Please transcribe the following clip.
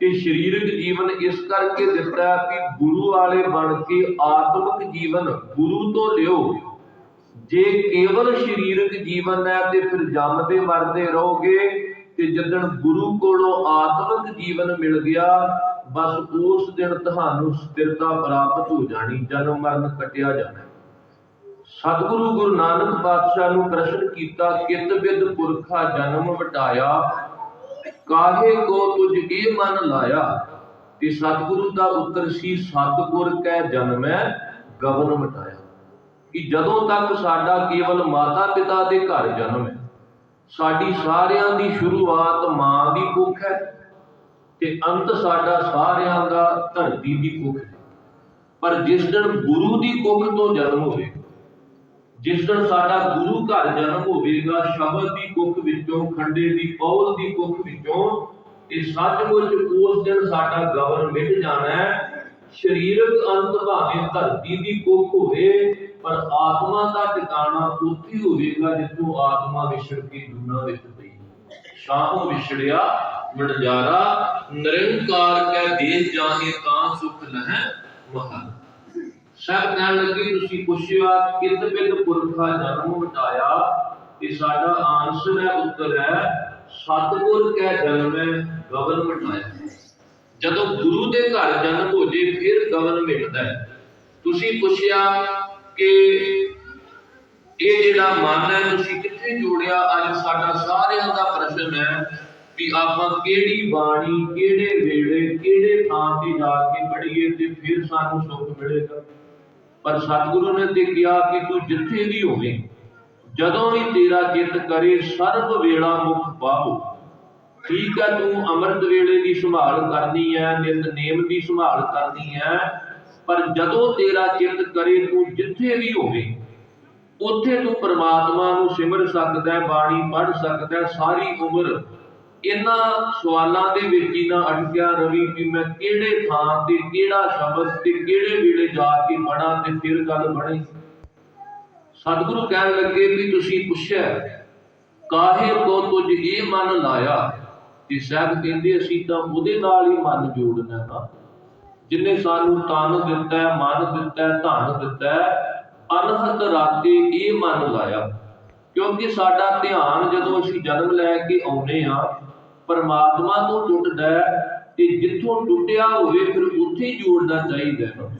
ਕਿ ਸਰੀਰਕ ਜੀਵਨ ਇਸ ਕਰਕੇ ਦਿੱਤਾ ਕਿ ਗੁਰੂ ਵਾਲੇ ਬਣ ਕੇ ਆਤਮਿਕ ਜੀਵਨ ਗੁਰੂ ਤੋਂ ਲਿਓ। ਜੇ ਕੇਵਲ ਸਰੀਰਕ ਜੀਵਨ ਹੈ ਤੇ ਫਿਰ ਜੰਮਦੇ ਮਰਦੇ ਰਹੋਗੇ ਤੇ ਜਦੋਂ ਗੁਰੂ ਕੋਲੋਂ ਆਤਮਿਕ ਜੀਵਨ ਮਿਲ ਗਿਆ, ਬਸ ਉਸ ਦਿਨ ਤੁਹਾਨੂੰ ਸਥਿਰਤਾ ਪ੍ਰਾਪਤ ਹੋ ਜਾਣੀ, ਜਨਮ ਮਰਨ ਕਟਿਆ ਜਾਣਾ। ਸਤਿਗੁਰੂ ਗੁਰੂ ਨਾਨਕ ਪਾਤਸ਼ਾਹ ਨੂੰ ਪ੍ਰਸ਼ਨ ਕੀਤਾ, ਕਿਤ ਵਿਦ ਪੁਰਖਾ ਜਨਮ ਵਟਾਇਆ ਕਾਹੇ ਕੋ ਤੁਝ ਇਹ ਮਨ ਲਾਇਆ? ਤੇ ਸਤਿਗੁਰੂ ਦਾ ਉੱਤਰ ਸੀ, ਸਤਿਗੁਰ ਕੈ ਜਨਮੈ ਗਗਨ ਮਟਾਇਆ। ਕਿ ਜਦੋਂ ਤੱਕ ਸਾਡਾ ਕੇਵਲ ਮਾਤਾ ਪਿਤਾ ਦੇ ਘਰ ਜਨਮ ਹੈ, ਸਾਡੀ ਸਾਰਿਆਂ ਦੀ ਸ਼ੁਰੂਆਤ ਮਾਂ ਦੀ ਕੁੱਖ ਹੈ ਤੇ ਅੰਤ ਸਾਡਾ ਸਾਰਿਆਂ ਦਾ ਧਰਤੀ ਦੀ ਕੁੱਖ ਹੈ। ਪਰ ਜਿਸ ਦਿਨ ਗੁਰੂ ਦੀ ਕੁੱਖ ਤੋਂ ਜਨਮ ਹੋਵੇ, ਜਿਸ ਦਿਨ ਸਾਡਾ ਗੁਰੂ ਘਰ ਜਨਮ ਹੋਵੇਗਾ, ਸ਼ਬਦ ਦੀ ਕੁੱਖ ਵਿੱਚੋਂ, ਖੰਡੇ ਦੀ ਪੌਲ ਦੀ ਕੁੱਖ ਵਿੱਚੋਂ ਇਹ ਸੱਚਮੁੱਚ ਉਸ ਦਿਨ ਸਾਡਾ ਗਵਨ ਮਿਟ ਜਾਣਾ ਹੈ। ਸਰੀਰਕ ਅੰਤ ਭਾਵੇਂ ਧਰਤੀ ਦੀ ਕੁੱਖ ਹੋਵੇ, ਪਰ ਆਤਮਾ ਦਾ ਟਿਕਾਣਾ ਉੱਥੇ ਹੋਵੇਗਾ ਜਿੱਥੋਂ ਆਤਮਾ ਵਿਛੜ ਕੇ ਜੂਨਾ ਵਿੱਚ ਪਈ। ਸ਼ਾਹੋਂ ਵਿਛੜਿਆ ਵਣਜਾਰਾ ਨਿਰੰਕਾਰ ਕੈ ਦੇਹ ਜਾਹੇ ਤਾਂ ਸੁਖ ਲਹੈ ਮਹਲ ਸਭ ਕਹਿਣ ਲੱਗੇ, ਤੁਸੀਂ ਪੁੱਛਿਆ ਕਿਤ ਬਿਦ ਪੁਰਖਾ ਜਨਮ ਵਟਾਇਆ ਤੇ ਸਾਡਾ ਆਨਸਰ ਹੈ, ਉੱਤਰ ਹੈ ਸਤਿਗੁਰ ਕੈ ਜਨਮ ਗਵਨ ਵਟਾਇਆ ਜਦੋਂ ਗੁਰੂ ਦੇ ਘਰ ਜਨਮ ਹੋ ਜੇ, ਫਿਰ ਗਵਨ ਮਿਟਦਾ ਹੈ। ਤੁਸੀਂ ਪੁੱਛਿਆ ਕਿ ਇਹ ਜਿਹੜਾ ਮਨ ਹੈ, ਤੁਸੀਂ ਕਿੱਥੇ ਜੋੜਿਆ? ਅੱਜ ਸਾਡਾ ਸਾਰਿਆਂ ਦਾ ਪ੍ਰਸ਼ਨ ਹੈ ਵੀ ਆਪਾਂ ਕਿਹੜੀ ਬਾਣੀ, ਕਿਹੜੇ ਵੇਲੇ, ਕਿਹੜੇ ਥਾਂ ਤੇ ਜਾ ਕੇ ਪੜ੍ਹੀਏ ਤੇ ਫਿਰ ਸਾਨੂੰ ਸੁੱਖ ਮਿਲੇਗਾ। ਪਰ ਸਤਿਗੁਰੂ ਨੇ ਤੇ ਕਿਹਾ ਕਿ ਤੂੰ ਜਿੱਥੇ ਵੀ ਹੋਵੇਂ ਜਦੋਂ ਵੀ ਤੇਰਾ ਚਿੱਤ ਕਰੇ ਸਰਬ ਵੇਲਾ ਮੁਖ ਪਾਹੋ ਠੀਕ ਹੈ, ਤੂੰ ਅੰਮ੍ਰਿਤ ਵੇਲੇ ਦੀ ਸੰਭਾਲ ਕਰਨੀ ਹੈ, ਨਿਤ ਨੇਮ ਦੀ ਸੰਭਾਲ ਕਰਨੀ ਹੈ, ਪਰ ਜਦੋਂ ਤੇਰਾ ਚਿੱਤ ਕਰੇ ਤੂੰ ਜਿੱਥੇ ਵੀ ਹੋਵੇਂ, ਉੱਥੇ ਤੂੰ ਪ੍ਰਮਾਤਮਾ ਨੂੰ ਸਿਮਰ ਸਕਦਾ ਹੈ, ਬਾਣੀ ਪੜ੍ਹ ਸਕਦਾ ਹੈ, ਸਾਰੀ ਉਮਰ ਇਹਨਾਂ ਸਵਾਲਾਂ ਦੇ ਵਿੱਚ ਹੀ ਨਾ ਅਟਕਿਆ ਰਵੀ ਕਿ ਮੈਂ ਕਿਹੜੇ ਥਾਂ ਤੇ ਕਿਹੜਾ ਸ਼ਬਦ ਤੇ ਕਿਹੜੇ ਵੇਲੇ ਜਾ ਕੇ ਪੜਾਂ ਤੇ ਫਿਰ ਗੱਲ ਬਣੇ। ਸਤਿਗੁਰੂ ਕਹਿਣ ਲੱਗੇ ਵੀ ਤੁਸੀਂ ਪੁੱਛਿਆ, ਕਾਹੇ ਕੋ ਤੁਝ ਇਹ ਮਨ ਲਾਇਆ? ਤੇ ਸਾਹਿਬ ਕਹਿੰਦੇ ਅਸੀਂ ਤਾਂ ਉਹਦੇ ਨਾਲ ਹੀ ਮਨ ਜੋੜਨਾ ਨਾ। ਜਿਨੇ ਸਾਨੂੰ ਤਨ ਦਿੱਤਾ ਹੈ ਮਨ ਦਿੱਤਾ ਹੈ ਧਨ ਦਿੱਤਾ ਹੈ ਅਨਹਦ ਰਾਤੇ ਇਹ ਮਨ ਲਾਇਆ। ਕਿਉਂਕਿ ਸਾਡਾ ਧਿਆਨ ਜਦੋਂ ਅਸੀਂ ਜਨਮ ਲੈ ਕੇ ਆਉਨੇ ਆ ਪਰਮਾਤਮਾ ਤੋਂ ਟੁੱਟਦਾ ਤੇ ਜਿੱਥੋਂ ਟੁੱਟਿਆ ਹੋਵੇ ਫਿਰ ਉੱਥੇ ਹੀ ਜੋੜਨਾ ਚਾਹੀਦਾ ਹੈ